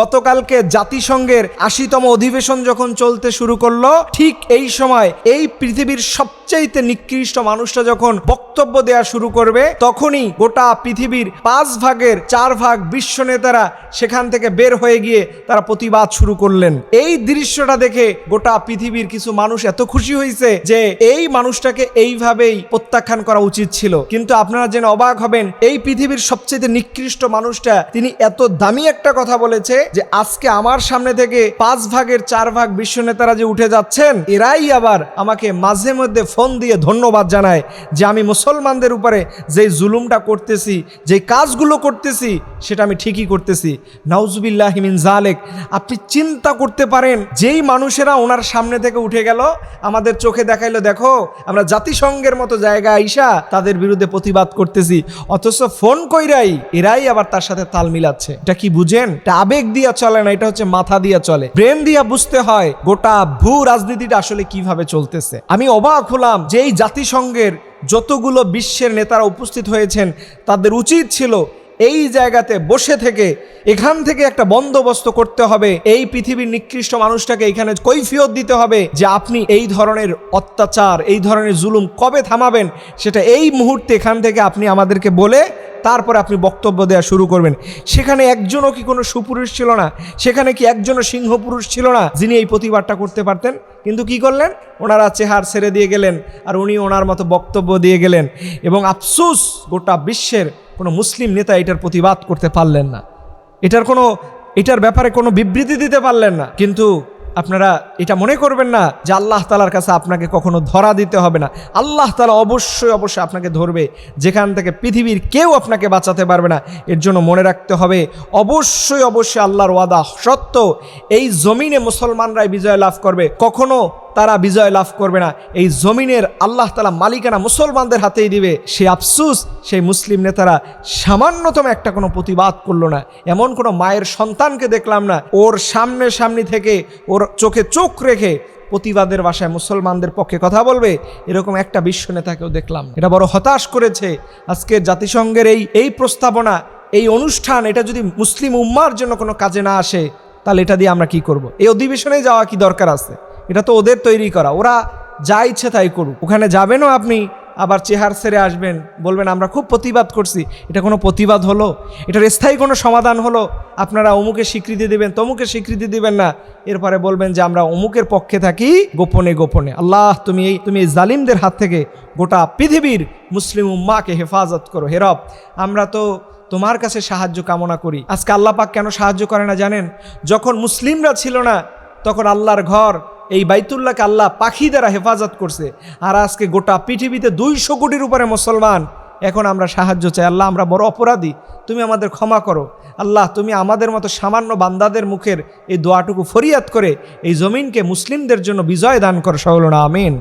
গতকালকে জাতিসংঘের আশিতম অধিবেশন যখন চলতে শুরু করল, ঠিক এই সময় এই পৃথিবীর সবচাইতে নিকৃষ্ট মানুষটা যখন বক্তব্য দেয়া শুরু করবে, তখনই গোটা পৃথিবীর পাঁচ ভাগের চার ভাগ বিশ্ব নেতারা সেখান থেকে বের হয়ে গিয়ে তারা প্রতিবাদ শুরু করলেন। এই দৃশ্যটা দেখে গোটা পৃথিবীর কিছু মানুষ এত খুশি হয়েছে যে এই মানুষটাকে এইভাবেই প্রত্যাখ্যান করা উচিত ছিল। কিন্তু আপনারা যেন অবাক হবেন, এই পৃথিবীর সবচেয়ে নিকৃষ্ট মানুষটা, তিনি এত দামি একটা কথা বলেছে যে আজকে আমার সামনে থেকে পাঁচ ভাগের চার ভাগ বিশ্ব নেতারা যে উঠে যাচ্ছেন, এরাই আবার আমাকে মাঝে মধ্যে ফোন দিয়ে ধন্যবাদ জানায় যে আমি মুসলমানদের উপরে যে জুলুমটা করতেছি যে কাজগুলো করতেছি, সেটা আমি ঠিকই করতেছি। নাউজুবিল্লাহ হিমিন জালেক আপনি চিন্তা করতে পারেন, যেই মানুষেরা ওনার সামনে থেকে উঠে গেল, আমাদের চোখে দেখাইলো, দেখো, আমরা জাতিসংঘের মতো জায়গায় আইসা তাদের বিরুদ্ধে প্রতিবাদ করতেছি। অথচ ফোন কইরাই, এরাই আবার তার সাথে তাল মিলাচ্ছে। এটা কি বুঝেন? এটা আবেগ দিয়া চলে না, এটা হচ্ছে মাথা দিয়া চলে। ব্রেন দিয়া বুঝতে হয় গোটা ভূ রাজনীতিটা আসলে কীভাবে চলতেছে। আমি অবাক হলাম যে এই জাতিসংঘের যতগুলো বিশ্বের নেতারা উপস্থিত হয়েছেন, তাদের উচিত ছিল এই জায়গাতে বসে থেকে এখান থেকে একটা বন্দোবস্ত করতে হবে, এই পৃথিবীর নিকৃষ্ট মানুষটাকে এখানে কৈফিয়ত দিতে হবে যে আপনি এই ধরনের অত্যাচার, এই ধরনের জুলুম কবে থামাবেন, সেটা এই মুহূর্তে এখান থেকে আপনি আমাদেরকে বলে তারপরে আপনি বক্তব্য দেওয়া শুরু করবেন। সেখানে একজনও কি কোনো সুপুরুষ ছিল না? সেখানে কি একজনও সিংহ পুরুষ ছিল না, যিনি এই প্রতিবাদটা করতে পারতেন? কিন্তু কি করলেন? ওনারা চেহার ছেড়ে দিয়ে গেলেন আর উনি ওনার মতো বক্তব্য দিয়ে গেলেন এবং আফসুস গোটা বিশ্বের কোনো মুসলিম নেতা এটার প্রতিবাদ করতে পারলেন না। এটার কোনো এটার ব্যাপারে কোনো বিবৃতি দিতে পারলেন না। কিন্তু আপনারা এটা মনে করবেন না যে আল্লাহ তালার কাছে আপনাকে কখনো ধরা দিতে হবে না। আল্লাহ তালা অবশ্যই অবশ্যই আপনাকে ধরবে। যেখান থেকে পৃথিবীর কেউ আপনাকে বাঁচাতে পারবে না, এর জন্য মনে রাখতে হবে, অবশ্যই অবশ্যই আল্লাহর ওয়াদা সত্য। এই জমিনে মুসলমানরাই বিজয় লাভ করবে। কখনো তারা বিজয় লাভ করবে না। এই জমিনের আল্লাহ তালা মালিকানা মুসলমানদের হাতেই দিবে। সে আফসুস, সেই মুসলিম নেতারা সামান্যতম একটা কোনো প্রতিবাদ করল না। এমন কোনো মায়ের সন্তানকে দেখলাম না। ওর সামনে সামনে থেকে ওর চোখে চোখ রেখে প্রতিবাদের ভাষায় মুসলমানদের পক্ষে কথা বলবে, এরকম একটা বিশ্ব নেতাকেও দেখলাম। এটা বড় হতাশ করেছে আজকে জাতিসংঘের এই এই প্রস্তাবনা, এই অনুষ্ঠান। এটা যদি মুসলিম উম্মার জন্য কোনো কাজে না আসে, তাহলে এটা দিয়ে আমরা কি করব। এই অধিবেশনে যাওয়া কি দরকার আছে? এটা তো ওদের তৈরি করা। ওরা যা ইচ্ছে তাই করুক। ওখানে যাবেনও আপনি, আবার চেহার সেরে আসবেন, বলবেন, আমরা খুব প্রতিবাদ করছি। এটা কোনো প্রতিবাদ হলো? এটার স্থায়ী কোনো সমাধান হলো? আপনারা অমুকে স্বীকৃতি দিবেন, তমুকে স্বীকৃতি দিবেন না। এরপরে বলবেন যে, আমরা অমুকের পক্ষে থাকি গোপনে গোপনে। আল্লাহ, তুমি এই তুমি এই জালিমদের হাত থেকে গোটা পৃথিবীর মুসলিম উম্মাকে হেফাজত করো। হেরব আমরা তো তোমার কাছে সাহায্য কামনা করি। আজকে আল্লাহ পাক কেন সাহায্য করে না জানেন? যখন মুসলিমরা ছিল না, তখন আল্লাহর ঘর এই বাইতুল্লাহকে আল্লাহ পাখি দ্বারা হেফাজত করছে। আর আজকে গোটা পৃথিবীতে দুইশো কোটির উপরে মুসলমান। এখন আমরা সাহায্য চাই। আল্লাহ, আমরা বড় অপরাধী। তুমি আমাদের ক্ষমা করো। আল্লাহ, তুমি আমাদের মতো সামান্য বান্দাদের মুখের এই দোয়াটুকু ফরিয়াদ করে এই জমিনকে মুসলিমদের জন্য বিজয় দান করো। সহলনা, আমিন।